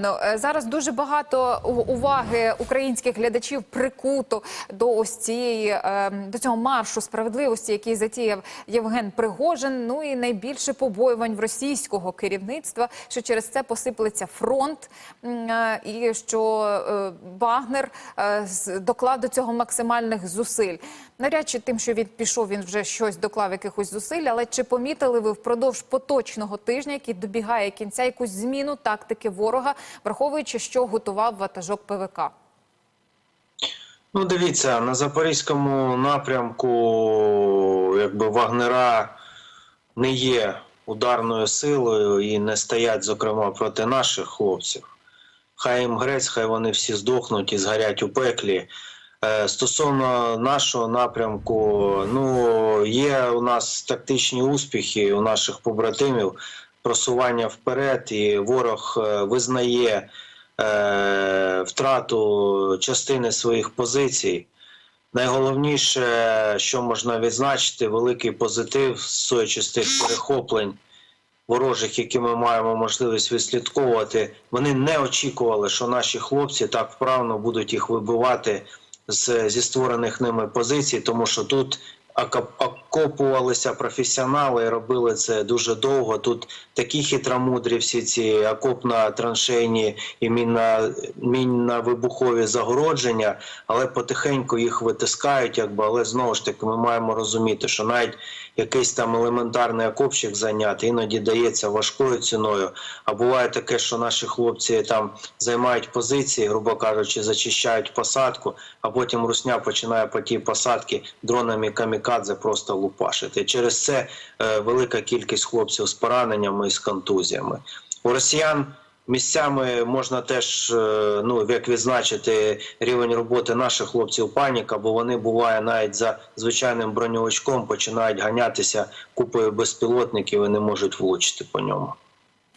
Ну, е, зараз дуже багато уваги українських глядачів прикуто до ось цієї е, до цього маршу справедливості, який затіяв Євген Пригожин. Ну і найбільше побоювань в російського керівництва, що через це посиплеться фронт, е, і що е, Вагнер доклав до цього максимальних зусиль. Навряд чи тим, що він пішов, він вже щось доклав якихось зусиль. Але чи помітили ви впродовж поточного тижня, який добігає кінця, якусь зміну тактики ворога, враховуючи, що готував ватажок ПВК? Ну, дивіться, на запорізькому напрямку, якби вагнера не є ударною силою і не стоять, зокрема, проти наших хлопців. Хай їм грець, хай вони всі здохнуть і згорять у пеклі. Е, Стосовно нашого напрямку, ну є у нас тактичні успіхи у наших побратимів, просування вперед, і ворог е, визнає е, втрату частини своїх позицій. Найголовніше, що можна відзначити, великий позитив стоячи з тих перехоплень ворожих, які ми маємо можливість відслідковувати. Вони не очікували, що наші хлопці так вправно будуть їх вибивати з, зі створених ними позицій, тому що тут окопувалися професіонали і робили це дуже довго. Тут такі хитромудрі всі ці окопно-траншейні і мінно- мінно-вибухові загородження, але потихеньку їх витискають, якби але знову ж таки ми маємо розуміти, що навіть якийсь там елементарний окопчик зайняти іноді дається важкою ціною. А буває таке, що наші хлопці там займають позиції, грубо кажучи, зачищають посадку, а потім русня починає по тій посадці дронами камікадзе просто лупашити. Через це е, велика кількість хлопців з пораненнями і з контузіями. У росіян місцями можна теж е, ну як відзначити рівень роботи наших хлопців паніка, бо вони буває навіть за звичайним броньовичком починають ганятися купою безпілотників і не можуть влучити по ньому.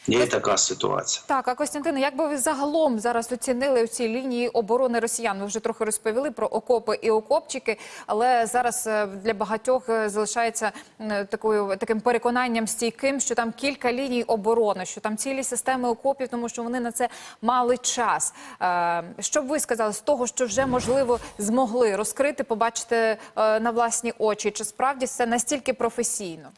Є така ситуація. Так, а Костянтине, як би ви загалом зараз оцінили ці лінії оборони росіян? Ви вже трохи розповіли про окопи і окопчики, але зараз е, для багатьох е, залишається такою таким переконанням стійким, що там кілька ліній оборони, що там цілі системи окопів, тому що вони на це мали час. Е, Що б ви сказали з того, що вже можливо змогли розкрити, побачити на власні очі? Чи справді це настільки професійно?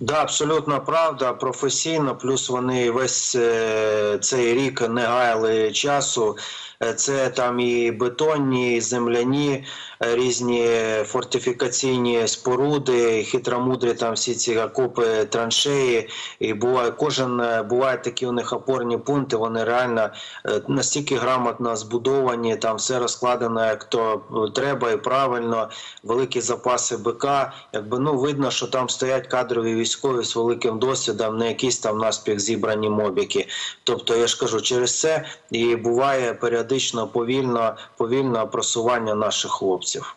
Да, абсолютно правда, професійно. Плюс вони весь е, цей рік не гаяли часу. Е, Це там і бетонні, і земляні е, різні фортифікаційні споруди, хитромудрі там всі ці окопи, траншеї. І буває кожен е, буває такі у них опорні пункти. Вони реально настільки грамотно збудовані. Там все розкладено як то треба і правильно. Великі запаси БК. Якби ну видно, що там стоять кадрові військові з великим досвідом, не якісь там наспіх зібрані мобіки. Тобто, я ж кажу, через це і буває періодично повільно, повільне просування наших хлопців.